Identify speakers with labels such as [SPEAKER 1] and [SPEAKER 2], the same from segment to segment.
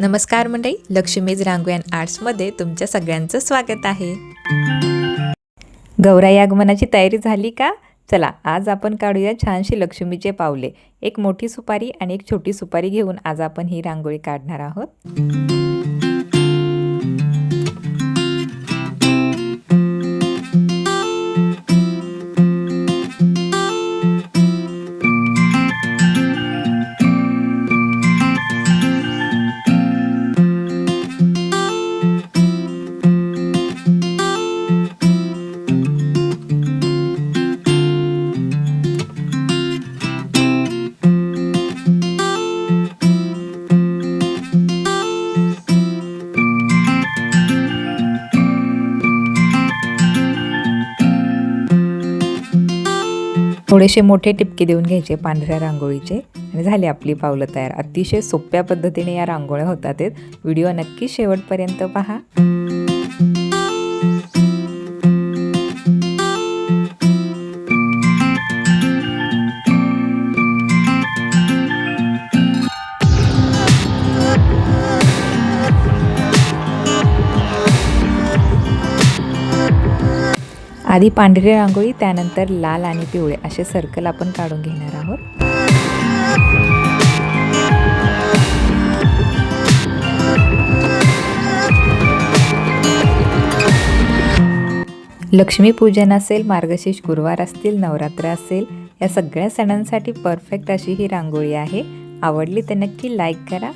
[SPEAKER 1] नमस्कार मंडळी लक्ष्मीज रांगोळी अँड आर्ट्समध्ये तुमच्या सगळ्यांचं स्वागत आहे. गौराई आगमनाची तयारी झाली का? चला आज आपण काढूया छानशी लक्ष्मीचे पावले. एक मोठी सुपारी आणि एक छोटी सुपारी घेऊन आज आपण ही रांगोळी काढणार आहोत. थोडेसे मोठे टिपके देऊन घ्यायचे पांढऱ्या रांगोळीचे. आणि झाली आपली पावलं तयार. अतिशय सोप्या पद्धतीने या रांगोळ्या होतात आहेत. व्हिडिओ नक्की शेवटपर्यंत पहा. आधी पांढरी रांगोळी त्यानंतर लाल आणि पिवळे असे सर्कल आपण काढून घेणार आहोत. लक्ष्मीपूजन असेल मार्गशीर्ष गुरुवार असतील नवरात्र असेल या सगळ्या सणांसाठी परफेक्ट अशी ही रांगोळी आहे. आवडली तर नक्की लाईक करा.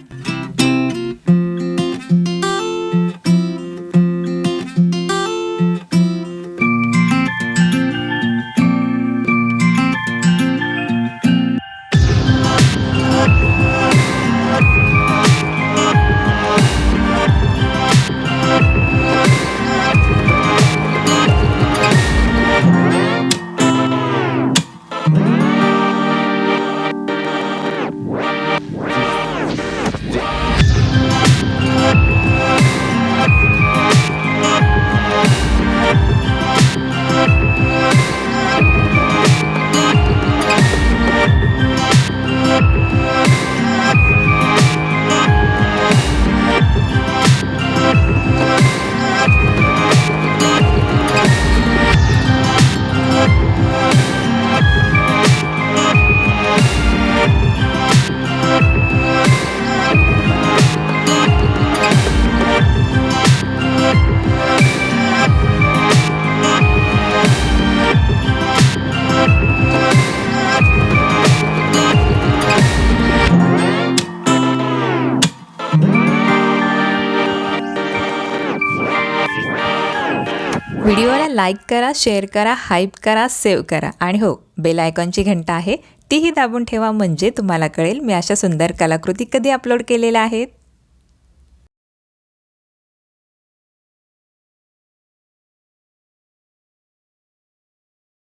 [SPEAKER 1] व्हिडिओला लाईक करा शेअर करा हाईप करा सेव्ह करा. आणि हो बेल आयकॉनची घंटा आहे तीही दाबून ठेवा म्हणजे तुम्हाला कळेल मी अशा सुंदर कलाकृती कधी अपलोड केलेल्या आहेत.